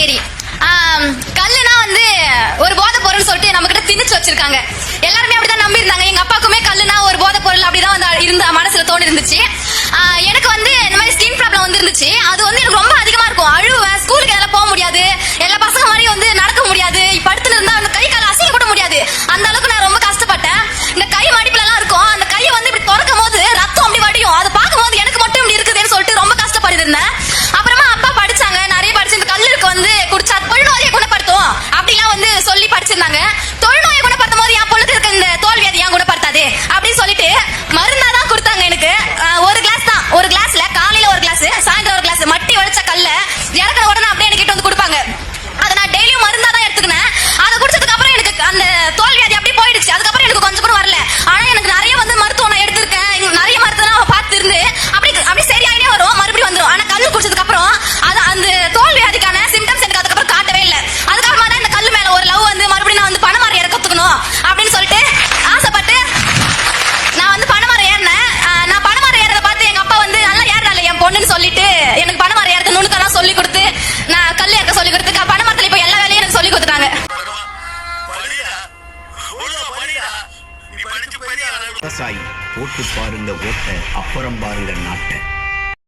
சரி. கல்லுனா வந்து ஒரு போதை பொருள் சொல்லிட்டு நம்ம கிட்ட திணிச்சு வச்சிருக்காங்க. எல்லாருமே அப்படிதான் நம்பி இருந்தாங்க எங்க அப்பாக்குமே கல்லுனா ஒரு போதை பொருள் அப்படிதான் வந்து இருந்த மனசுல தோணி இருந்துச்சு எனக்கு வந்து இந்த மாதிரி ஸ்கின் ப்ராப்ளம் வந்து இருந்துச்சு அது வந்து எனக்கு ரொம்ப அதிகமா இருக்கும். அழுவேன் ஸ்கூலுக்கு அதெல்லாம் போக முடியாது. எல்லா பசங்க மாதிரி வந்து நடக்க முடியாது. படுத்துன்னு இருந்தா அந்த கை கால அசைக்க கூட முடியாது. அந்த அளவுக்கு நான் ரொம்ப கஷ்டப்பட்டேன். இந்த கை மடிப்புல எல்லாம் இருக்கும். அந்த கையை வந்து இப்படி திறக்கும் போது ரத்தம் அப்படி வடியும். அதை பார்க்கும் போது எனக்கு மட்டும் இப்படி இருக்குதுன்னு சொல்லிட்டு ரொம்ப கஷ்டப்பட்டு இருந்தேன். வந்து குடிச்சா தொழுநோயை குணப்படுத்தும். அப்படிலாம் வந்து சொல்லி படிச்சிருந்தாங்க. தொழுநோயை குணப்படுத்தும் போது என் பொழுது இருக்க இந்த தோல்வியதை ஏன் குணப்படுத்தாது? அப்படின்னு சொல்லிட்டு மருந்தா தான் கொடுத்தாங்க எனக்கு. ஒரு கிளாஸ் தான். ஒரு கிளாஸ்ல காலையில ஒரு கிளாஸ் சாயந்தரம் ஒரு கிளாஸ் மட்டி உடைச்ச கல்ல இறக்குற உடனே அப்படியே எனக்கு வந்து கொடுப்பாங்க. அதை நான் டெய்லியும் மருந்தா தான் எடுத்துக்கினேன். விவசாயி போட்டு பாருங்க ஓட்ட அப்புறம் பாருங்க நாட்டை.